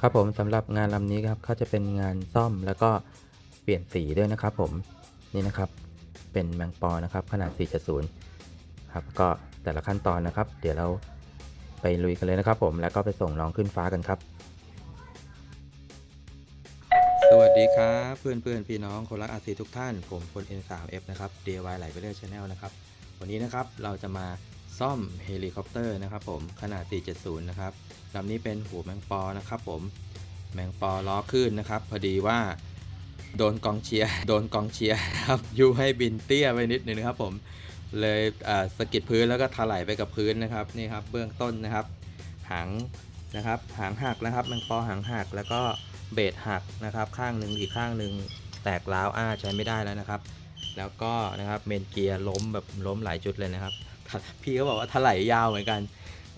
ครับผมสำหรับงานลำนี้ครับเขาจะเป็นงานซ่อมแล้วก็เปลี่ยนสีด้วยนะครับ ผมนี่นะครับเป็นแมงปอนะครับ ขนาด 4.0 ครับก็แต่ละขั้นตอนนะครับ เดี๋ยวเราไปลุยกันเลยนะครับผมแล้วก็ไปส่งน้องขึ้นฟ้ากันครับ สวัสดีครับเพื่อนเพื่อนพี่น้องคนรักอาซีทุกท่าน ผมพล N3F นะครับ DIY ไหลไปเรื่อย Channel นะครับ วันนี้นะครับเราจะมา ซ่อมเฮลิคอปเตอร์นะครับผมขนาด 470 นะครับลำนี้เป็นหูแมงปอนะครับผมแมงปอล้อขึ้นนะครับ พอดีว่าโดนกองเชียร์โดนกองเชียร์ครับยูให้บินเตี้ยไปนิดนึงนะครับผมเลยสะกิดพื้นแล้วก็ถลายไปกับพื้นนะครับนี่ครับเบื้องต้นนะครับ หางนะครับหางหักนะครับแมงปอหางหักแล้วก็เบสหักนะครับ ข้างหนึ่งอีกข้างหนึ่งแตกร้าวอ้าใช้ไม่ได้แล้วนะครับ แล้วก็นะครับเมนเกียร์ล้มแบบล้มหลายจุดเลยนะครับ พี่เขาบอกว่าถลายยาวเหมือนกัน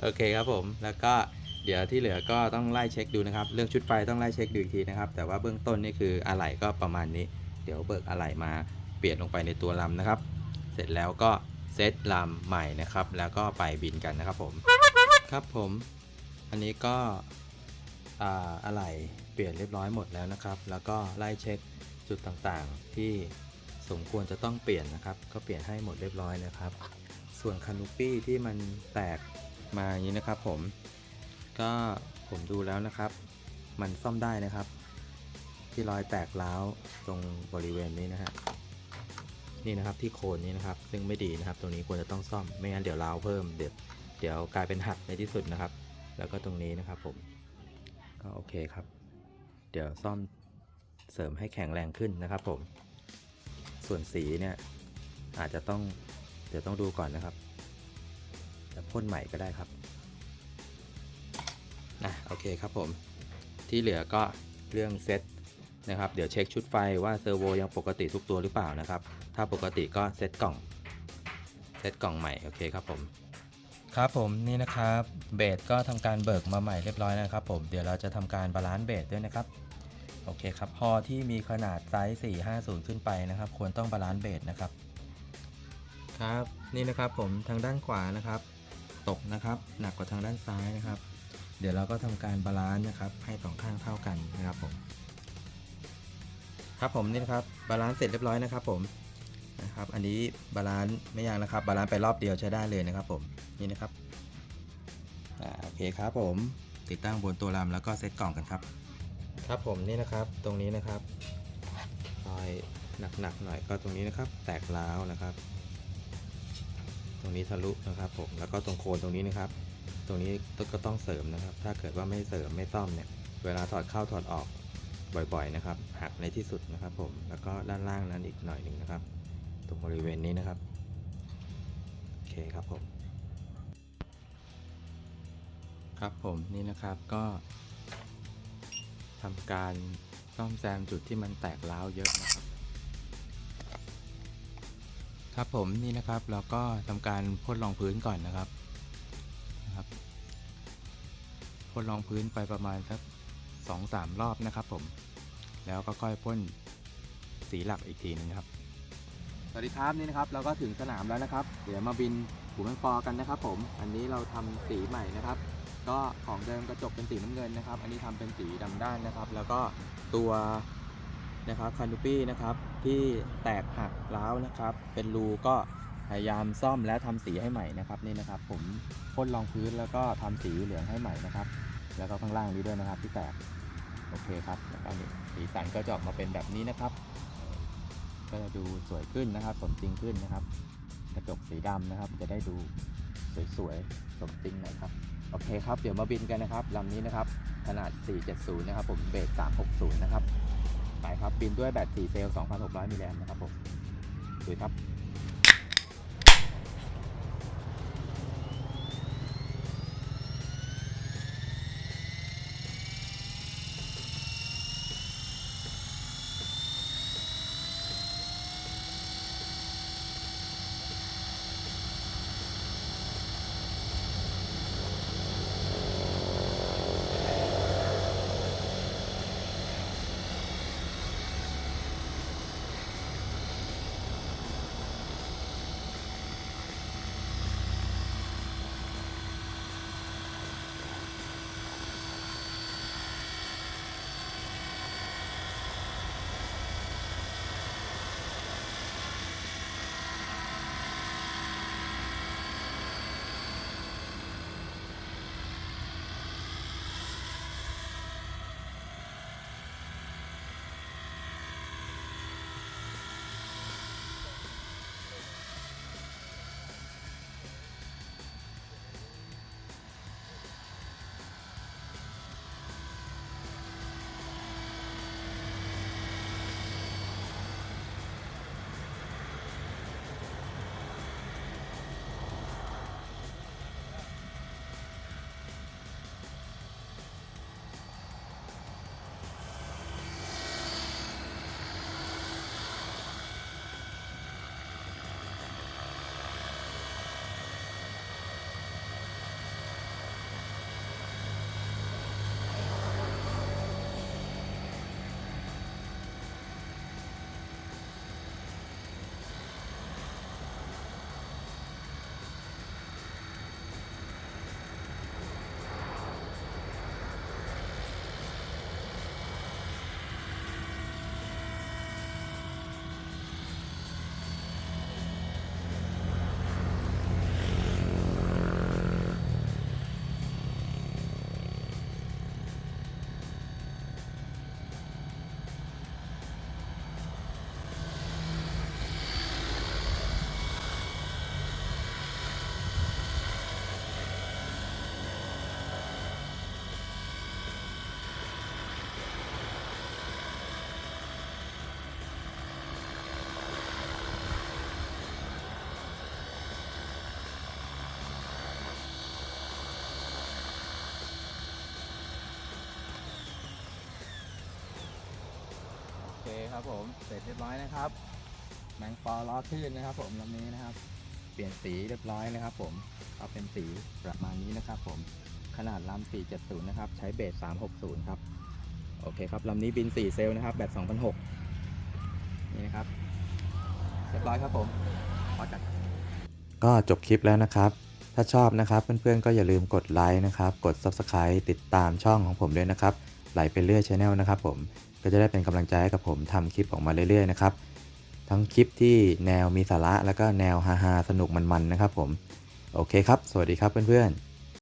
โอเคครับผม แล้วก็เดี๋ยวที่เหลือก็ต้องไล่เช็คดูนะครับ เรื่องชุดไฟต้องไล่เช็คดูอีกทีนะครับ แต่ว่าเบื้องต้นนี่คืออะไหล่ก็ประมาณนี้ เดี๋ยวเบิกอะไหล่มาเปลี่ยนลงไปในตัวลำนะครับ เสร็จแล้วก็เซตลำใหม่นะครับ แล้วก็ไปบินกันนะครับผม ครับผม อันนี้ก็อ่าอะไหล่เปลี่ยนเรียบร้อยหมดแล้วนะครับ แล้วก็ไล่เช็คจุดต่างๆที่สมควรจะต้องเปลี่ยนนะครับ ก็เปลี่ยนให้หมดเรียบร้อยนะครับ ส่วนคานูปี้ที่มันแตกมาอย่างนี้นะครับผม ก็ผมดูแล้วนะครับ มันซ่อมได้นะครับ ที่รอยแตกร้าวตรงบริเวณนี้นะฮะนี่นะครับที่โคนนี้นะครับ ซึ่งไม่ดีนะครับ ตรงนี้ควรจะต้องซ่อมไม่งั้นเดี๋ยวร้าวเพิ่มเดี๋ยวเดี๋ยวกลายเป็นหักในที่สุดนะครับ แล้วก็ตรงนี้นะครับผมก็โอเคครับ เดี๋ยวซ่อมเสริมให้แข็งแรงขึ้นนะครับผม ส่วนสีเนี่ยอาจจะต้อง เดี๋ยวต้องดูก่อนนะครับจะพ่นใหม่ก็ได้ครับนะโอเคครับผม ที่เหลือก็เรื่องเซตนะครับ เดี๋ยวเช็คชุดไฟว่าเซอร์โวยังปกติทุกตัวหรือเปล่านะครับ ถ้าปกติก็เซตกล่อง เซตกล่องใหม่ โอเคครับผม ครับผมนี่นะครับเบสก็ทำการเบิกมาใหม่เรียบร้อยนะครับผม เดี๋ยวเราจะทำการบาลานซ์เบสด้วยนะครับ โอเคครับฮอที่มีขนาดไซส์ 450 ขึ้นไปนะครับ ควรต้องบาลานซ์เบสนะครับ ครับนี่นะครับผมทางด้านขวานะครับ ตกนะครับหนักกว่าทางด้านซ้ายนะครับ เดี๋ยวเราก็ทำการบาลานซ์นะครับ ให้สองข้างเท่ากันนะครับผมครับผมนี่นะครับบาลานซ์เสร็จเรียบร้อยนะครับ ผมนะครับ อันนี้บาลานซ์ไม่ยากนะครับ บาลานซ์ไปรอบเดียวใช้ได้เลยนะครับ ผมนี่นะครับโอเคครับผมติดตั้งบนตัวลำแล้วก็เซตกล่องกันครับ ครับผมนี่นะครับตรงนี้นะครับรอยหนักๆหน่อยก็ตรงนี้นะครับ แตกร้าวนะครับ ตรงนี้ทะลุนะครับผมแล้วก็ตรงโคนตรงนี้นะครับ ตรงนี้ก็ต้องเสริมนะครับ ถ้าเกิดว่าไม่เสริมไม่ซ่อมเนี่ย เวลาถอดเข้าถอดออกบ่อยๆนะครับหักในที่สุดนะครับผมแล้วก็ด้านล่างนั้นอีกหน่อยหนึ่งนะครับ ตรงบริเวณนี้นะครับโอเคครับผม ครับผมนี่นะครับก็ทำการซ่อมแซมจุดที่มันแตกร้าวเยอะนะครับ ครับผมนี่นะครับเราก็ทำการพ่นรองพื้นก่อนนะครับนะครับพ่นรองพื้นไปประมาณสักสองสามรอบนะครับ ผม แล้วก็ค่อยพ่นสีหลักอีกทีหนึงครับ สวัสดีครับนี่นะครับ เราก็ถึงสนามแล้วนะครับ เดี๋ยวมาบินหูแมงปอกันนะครับ ผม อันนี้เราทำสีใหม่นะครับ ก็ของเดิมกระจกเป็นสีน้ำเงินนะครับ อันนี้ทำเป็นสีดำด้านนะครับ แล้วก็ตัว นะครับคานูปี้นะครับที่แตกหักร้าวนะครับ เป็นรูก็พยายามซ่อมและทำสีให้ใหม่นะครับนี่นะครับ ผมพ่นรองพื้นแล้วก็ทำสีเหลืองให้ใหม่นะครับ แล้วก็ข้างล่างนี้ด้วยนะครับที่แตกโอเคครับแล้วก็นี่สีสันก็จะออกมาเป็นแบบนี้นะครับ ก็จะดูสวยขึ้นนะครับ สมจริงขึ้นนะครับ กระจกสีดำนะครับ จะได้ดูสวยๆสมจริงหน่อยครับโอเคครับเดี๋ยวมาบินกันนะครับลำนี้นะครับขนาด 470 นะครับ ผมเบส360 นะครับ ไปครับบินด้วยแบต4เซลล์ 2,600 มิลลิแอมป์นะครับผมดูครับ ครับผมเสร็จเรียบร้อยนะครับแมงปอล้อขึ้นนะครับ ผมลำนี้นะครับ เปลี่ยนสีเรียบร้อยนะครับ ผมเอาเป็นสีประมาณนี้นะครับ ผมขนาดลำ470 นะครับ ใช้เบส 360 ครับ โอเคครับลำนี้บิน 4 เซลล์นะครับ แบบ 2006 นี่นะครับ เรียบร้อยครับผมพอจัดก็จบคลิปแล้วนะครับ ถ้าชอบนะครับ เพื่อนๆ ก็อย่าลืมกดไลค์นะครับ กด Subscribe ติดตามช่องของผมด้วยนะครับ ไหลไปเรื่อยช Channel นะครับผม ก็จะได้เป็นกำลังใจให้กับผมทำคลิปออกมาเรื่อยๆนะครับ ทั้งคลิปที่แนวมีสาระแล้วก็แนวฮาๆสนุกมันๆนะครับผม โอเคครับ สวัสดีครับเพื่อนๆ